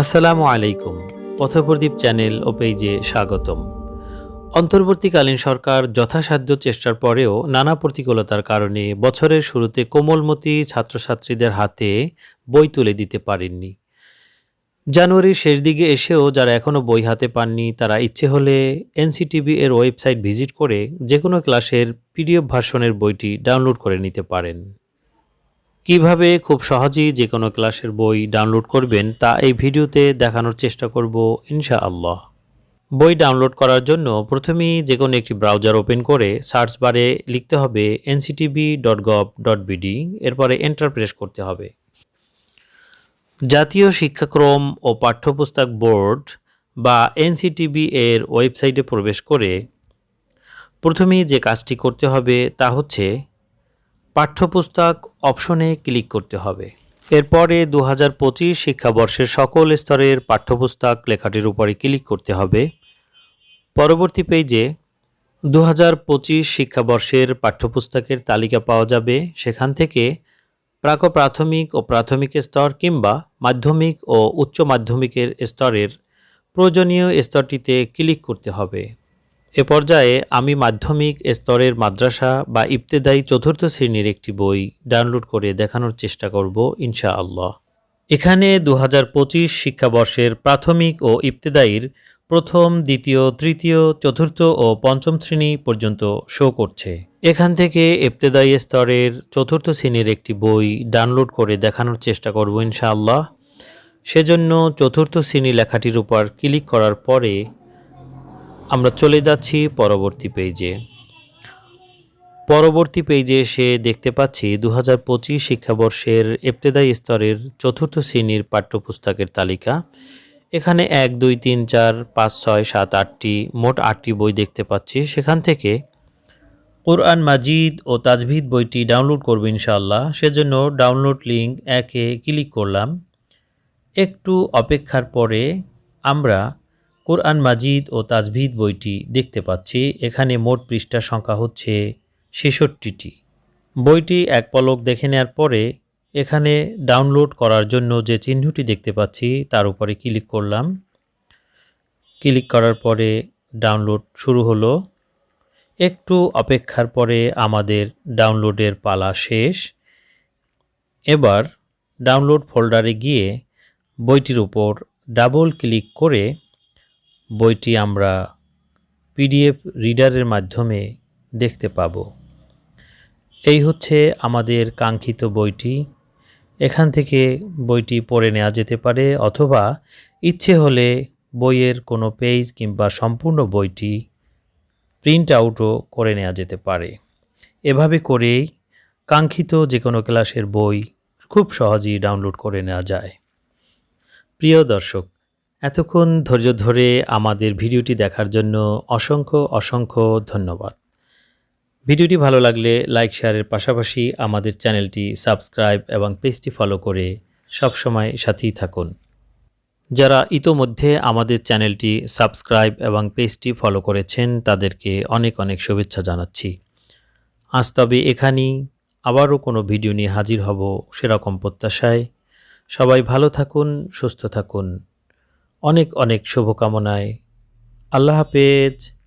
আসসালামু আলাইকুম, পথপ্রদীপ চ্যানেল ও পেজে স্বাগতম। অন্তর্বর্তীকালীন সরকার যথাসাধ্য চেষ্টার পরেও নানা প্রতিকূলতার কারণে বছরের শুরুতে কোমলমতি ছাত্রছাত্রীদের হাতে বই তুলে দিতে পারেননি। জানুয়ারির শেষ দিকে এসেও যারা এখনও বই হাতে পাননি, তারা ইচ্ছে হলে এনসিটিভি এর ওয়েবসাইট ভিজিট করে যে কোনো ক্লাসের পিডিএফ ভার্সনের বইটি ডাউনলোড করে নিতে পারেন। কীভাবে খুব সহজেই যে কোনো ক্লাসের বই ডাউনলোড করবেন তা এই ভিডিওতে দেখানোর চেষ্টা করব ইনশাআল্লাহ। বই ডাউনলোড করার জন্য প্রথমেই যে কোনো একটি ব্রাউজার ওপেন করে সার্চ বারে লিখতে হবে NCTB dot gov dot BD এরপরে এন্টার প্রেস করতে হবে। জাতীয় শিক্ষাক্রম ও পাঠ্যপুস্তক বোর্ড বা এনসিটিবি এর ওয়েবসাইটে প্রবেশ করে প্রথমেই যে কাজটি করতে হবে তা হচ্ছে পাঠ্যপুস্তক অপশনে ক্লিক করতে হবে। এরপরে দু হাজার পঁচিশ শিক্ষাবর্ষের সকল স্তরের পাঠ্যপুস্তক লেখাটির উপরে ক্লিক করতে হবে। পরবর্তী পেজে দু হাজার পঁচিশ শিক্ষাবর্ষের পাঠ্যপুস্তকের তালিকা পাওয়া যাবে। সেখান থেকে প্রাক প্রাথমিক ও প্রাথমিক স্তর কিংবা মাধ্যমিক ও উচ্চ মাধ্যমিকের স্তরের প্রয়োজনীয় স্তরটিতে ক্লিক করতে হবে। এ পর্যায়ে আমি মাধ্যমিক স্তরের মাদ্রাসা বা ইবতেদায়ী চতুর্থ শ্রেণির একটি বই ডাউনলোড করে দেখানোর চেষ্টা করব, ইনশাআল্লাহ। এখানে দু হাজার পঁচিশ শিক্ষাবর্ষের প্রাথমিক ও ইবতেদায়ীর প্রথম, দ্বিতীয়, তৃতীয়, চতুর্থ ও পঞ্চম শ্রেণি পর্যন্ত শো করছে। এখান থেকে ইবতেদায়ী স্তরের চতুর্থ শ্রেণির একটি বই ডাউনলোড করে দেখানোর চেষ্টা করব, ইনশাআল্লাহ। সেজন্য চতুর্থ শ্রেণি লেখাটির উপর ক্লিক করার পরে আমরা চলে যাচ্ছি পরবর্তী পেজে। পরবর্তী পেজে এসে দেখতে পাচ্ছি দু হাজার পঁচিশ শিক্ষাবর্ষের ইবতেদায়ী স্তরের চতুর্থ শ্রেণির পাঠ্যপুস্তকের তালিকা। এখানে এক, দুই, তিন, চার, পাঁচ, ছয়, সাত, আটটি, মোট আটটি বই দেখতে পাচ্ছি। সেখান থেকে কোরআন মাজিদ ও তাজভিদ বইটি ডাউনলোড করব ইনশাআল্লাহ। সেজন্য ডাউনলোড লিঙ্ক একে ক্লিক করলাম। একটু অপেক্ষার পরে আমরা কোরআন মাজিদ ও তাজভিদ বইটি দেখতে পাচ্ছি। এখানে মোট পৃষ্ঠা সংখ্যা হচ্ছে ছেষট্টিটি। বইটি এক পলক দেখে নেওয়ার পরে এখানে ডাউনলোড করার জন্য যে চিহ্নটি দেখতে পাচ্ছি, তার উপরে ক্লিক করলাম। ক্লিক করার পরে ডাউনলোড শুরু হলো। একটু অপেক্ষার পরে আমাদের ডাউনলোডের পালা শেষ। এবার ডাউনলোড ফোল্ডারে গিয়ে বইটির উপর ডাবল ক্লিক করে বইটি আমরা পিডিএফ রিডারের মাধ্যমে দেখতে পাব। এই হচ্ছে আমাদের কাঙ্ক্ষিত বইটি। এখান থেকে বইটি পড়ে নেওয়া যেতে পারে অথবা ইচ্ছে হলে বইয়ের কোনো পেজ কিংবা সম্পূর্ণ বইটি প্রিন্ট আউটও করে নেওয়া যেতে পারে। এভাবে করেই কাঙ্ক্ষিত যে কোনো ক্লাসের বই খুব সহজেই ডাউনলোড করে নেওয়া যায়। প্রিয় দর্শক এতক্ষণ ধৈর্য ধরে আমাদের ভিডিওটি দেখার জন্য অসংখ্য অসংখ্য ধন্যবাদ। ভিডিওটি ভালো লাগলে লাইক, শেয়ারের পাশাপাশি আমাদের চ্যানেলটি সাবস্ক্রাইব এবং পেজটি ফলো করে সবসময় সাথেই থাকুন। যারা ইতোমধ্যে আমাদের চ্যানেলটি সাবস্ক্রাইব এবং পেজটি ফলো করেছেন, তাদেরকে অনেক অনেক শুভেচ্ছা জানাচ্ছি। আজ তবে এখানেই আবারও কোনো ভিডিও নিয়ে হাজির হব সেরকম প্রত্যাশায়। সবাই ভালো থাকুন, সুস্থ থাকুন। অনেক অনেক শুভকামনায়। আল্লাহ হাফেজ।